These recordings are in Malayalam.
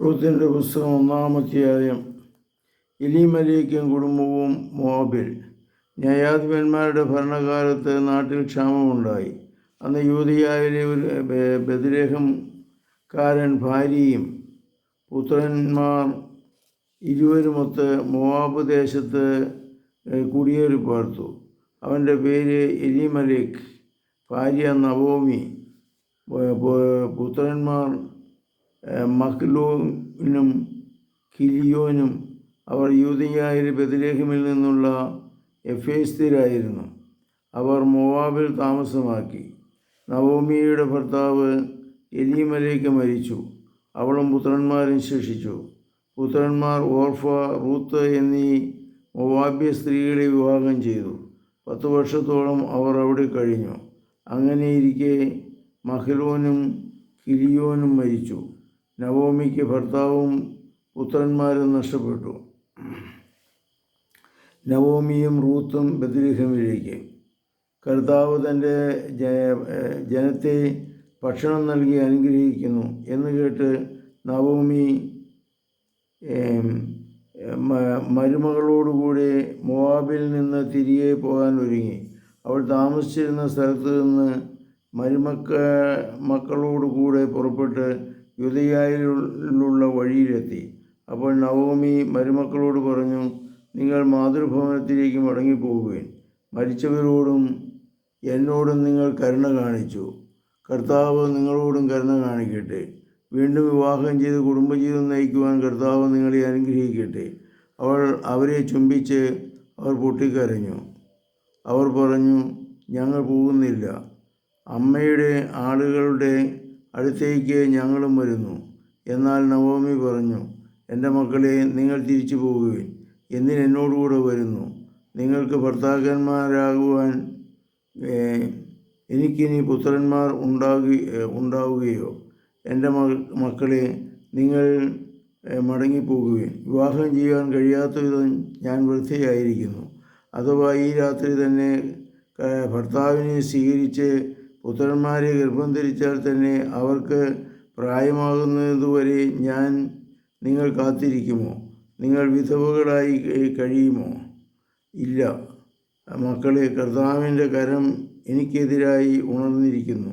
റൂത്തിന്റെ പുസ്തകം ഒന്നാമധ്യായം ഇലിമലിക്കും കുടുംബവും മോബിൽ. ന്യായാധിപന്മാരുടെ ഭരണകാലത്ത് നാട്ടിൽ ക്ഷാമമുണ്ടായി. അന്ന് യൂതിയായിലെ ഒരു ബദിരേഹംകാരൻ ഭാര്യയും പുത്രന്മാർ ഇരുവരുമൊത്ത് മോവാബ് ദേശത്ത് കുടിയേറി പാർത്തു. അവന്റെ പേര് എലിമലേക്ക്. ഭാര്യ നവോമി. പുത്രന്മാർ ഏഹ്, കിലിയോനും അവർ യൂതയായ ബദലേഹമിൽ നിന്നുള്ള എഫേസ്തരായിരുന്നു അവർ മൊവാബിൽ താമസമാക്കി. നവോമിയുടെ ഭർത്താവ് എലീമലേക്ക് മരിച്ചു. അവളും പുത്രന്മാരും ശേഷിച്ചു. പുത്രന്മാർ ഓർഫ റൂത്ത് എന്നീ മൊവാബ്യ സ്ത്രീകളെ വിവാഹം ചെയ്തു. പത്ത് വർഷത്തോളം അവർ അവിടെ കഴിഞ്ഞു. അങ്ങനെയിരിക്കെ മഹ്ലോനും കിലിയോനും മരിച്ചു. നവോമിക്ക് ഭർത്താവും പുത്രന്മാരും നഷ്ടപ്പെട്ടു. നവോമിയും റൂത്തും ബദ്രിഹമിലേക്ക് കർത്താവ് തന്റെ ജനത്തെ ഭക്ഷണം നൽകി അനുഗ്രഹിക്കുന്നു എന്ന് കേട്ട് നവോമി മരുമകളോടുകൂടെ മോവാബിൽ നിന്ന് തിരികെ പോകാൻ ഒരുങ്ങി. അവൾ താമസിച്ചിരുന്ന സ്ഥലത്ത് നിന്ന് മരുമക്ക മക്കളോടുകൂടെ പുറപ്പെട്ട് യുദ്ധയായിലുള്ള വഴിയിലെത്തി. അപ്പോൾ നവോമി മരുമക്കളോട് പറഞ്ഞു നിങ്ങൾ മാതൃഭവനത്തിലേക്ക് മടങ്ങിപ്പോകുകയും മരിച്ചവരോടും എന്നോടും നിങ്ങൾ കരുണ കാണിച്ചു. കർത്താവ് നിങ്ങളോടും കരുണ കാണിക്കട്ടെ. വീണ്ടും വിവാഹം ചെയ്ത് കുടുംബജീവിതം നയിക്കുവാൻ കർത്താവ് നിങ്ങളെ അനുഗ്രഹിക്കട്ടെ. അവൾ അവരെ ചുംബിച്ച് അവർ പൊട്ടിക്കരഞ്ഞു. അവർ പറഞ്ഞു ഞങ്ങൾ പോകുന്നില്ല. അമ്മയുടെ ആളുകളുടെ അടുത്തേക്ക് ഞങ്ങളും വരുന്നു. എന്നാൽ നവോമി പറഞ്ഞു എന്റെ മക്കളെ നിങ്ങൾ തിരിച്ചു പോകുവിൻ. എന്നിനോടുകൂടെ വരുന്നു. നിങ്ങൾക്ക് ഭർത്താക്കന്മാരാകുവാൻ എനിക്കിനി പുത്രന്മാർ ഉണ്ടാകു ഉണ്ടാവുകയോ? എന്റെ മക മക്കളെ നിങ്ങൾ മടങ്ങിപ്പോകുവിൻ. വിവാഹം ചെയ്യാൻ കഴിയാത്ത വിധം ഞാൻ വൃദ്ധയായിരിക്കുന്നു. അഥവാ ഈ രാത്രി തന്നെ ഭർത്താവിനെ സ്വീകരിച്ച് പുത്രന്മാരെ ഗർഭം ധരിച്ചാൽ തന്നെ അവർക്ക് പ്രായമാകുന്നതുവരെ ഞാൻ നിങ്ങൾ കാത്തിരിക്കുമോ? നിങ്ങൾ വിധവകളായി കഴിയുമോ? ഇല്ല. മക്കളെ കർത്താവിന്റെ കരം എനിക്കെതിരായി ഉണർന്നിരിക്കുന്നു.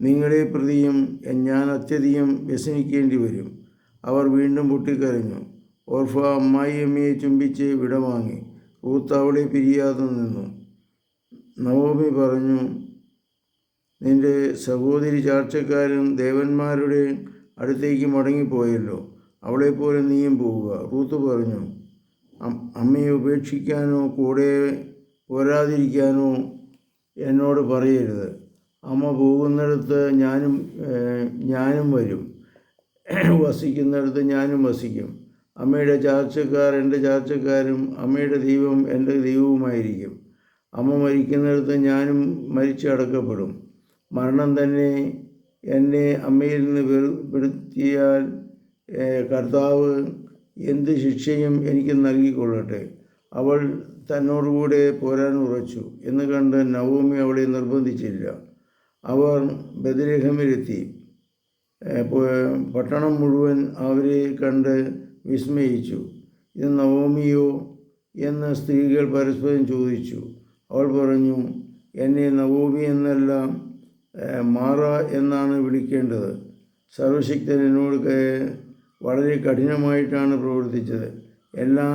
നിങ്ങളെ പ്രതിയും ഞാൻ അത്യധികം വ്യസനിക്കേണ്ടി വരും. അവർ വീണ്ടും പൊട്ടിക്കരഞ്ഞു. ഓർഫ അമ്മായിയമ്മയെ ചുംബിച്ച് വിടവാങ്ങി. റൂത്ത് അവളെ പിരിയാതെ നിന്നു. നവോമി പറഞ്ഞു നിന്റെ സഹോദരി ചാർച്ചക്കാരും ദേവന്മാരുടെ അടുത്തേക്ക് മടങ്ങിപ്പോയല്ലോ. അവളെപ്പോലെ നീയും പോവുക. റൂത്ത് പറഞ്ഞു അമ്മയെ ഉപേക്ഷിക്കാനോ കൂടെ പോരാതിരിക്കാനോ എന്നോട് പറയരുത്. അമ്മ പോകുന്നിടത്ത് ഞാനും ഞാനും വരും. വസിക്കുന്നിടത്ത് ഞാനും വസിക്കും. അമ്മയുടെ ചാർച്ചക്കാർ എന്റെ ചാർച്ചക്കാരും അമ്മയുടെ ദൈവം എന്റെ ദൈവവുമായിരിക്കും. അമ്മ മരിക്കുന്നിടത്ത് ഞാനും മരിച്ചു അടക്കപ്പെടും മരണം തന്നെ എന്നെ അമ്മയിൽ നിന്ന് വേർപെടുത്തിയാൽ ഏഹ്, കർത്താവ് എന്ത് ശിക്ഷയും എനിക്ക് നൽകിക്കൊള്ളട്ടെ. അവൾ തന്നോടുകൂടെ പോരാൻ ഉറച്ചു. എന്ന് കണ്ട് നവോമി അവളെ നിർബന്ധിച്ചില്ല. അവർ ബദരേഖമിലെത്തി പട്ടണം മുഴുവൻ അവരെ കണ്ട് വിസ്മയിച്ചു. ഇത് നവോമിയോ? എന്ന് സ്ത്രീകൾ പരസ്പരം ചോദിച്ചു. അവൾ പറഞ്ഞു എന്നെ നവോമി എന്നല്ല മാറ എന്നാണ് വിളിക്കേണ്ടത്. സർവശക്തൻ എന്നോട് വളരെ കഠിനമായിട്ടാണ് പ്രവർത്തിച്ചത്. എല്ലാ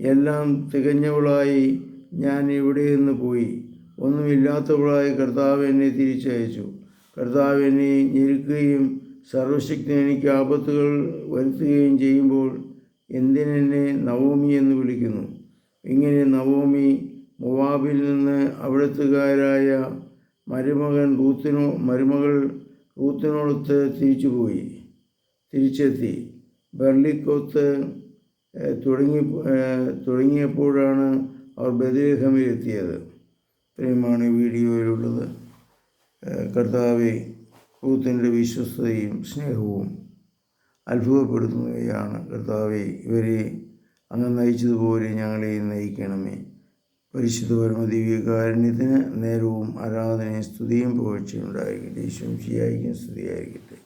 എല്ലാം തികഞ്ഞവളായി ഞാൻ ഇവിടെ നിന്ന് പോയി. ഒന്നുമില്ലാത്തവളായി കർത്താവ് എന്നെ തിരിച്ചയച്ചു. കർത്താവ് എന്നെ ഞെരുക്കുകയും സർവശക്തി എനിക്ക് ആപത്തുകൾ വരുത്തുകയും ചെയ്യുമ്പോൾ എന്തിനെന്നെ നവോമി എന്ന് വിളിക്കുന്നു? ഇങ്ങനെ നവോമി മൊവാബിൽ നിന്ന് അവിടത്തുകാരായ മരുമകൻ റൂത്തിനോ മരുമകൾ റൂത്തിനോടൊത്ത് തിരിച്ചുപോയി. തിരിച്ചെത്തി. ബെർലിക്കൊത്ത് തുടങ്ങി തുടങ്ങിയപ്പോഴാണ് അവർ ബദലേഹമിലെത്തിയത് ഇത്രയുമാണ് ഈ വീഡിയോയിലുള്ളത്. കർത്താവെ റൂത്തിന്റെ വിശ്വസ്തയും സ്നേഹവും അത്ഭുതപ്പെടുത്തുന്നവയാണ് കർത്താവെ ഇവരെ അങ്ങ് നയിച്ചതുപോലെ ഞങ്ങളെയും നയിക്കണമേ. പരിശുദ്ധ പരമദിവ്യകാരുണ്യത്തിന് നേരവും ആരാധനയും സ്തുതിയും പുകഴ്ചയും ഉണ്ടായിരിക്കട്ടെ. ഈശ്വം സ്തുതിയായിരിക്കട്ടെ.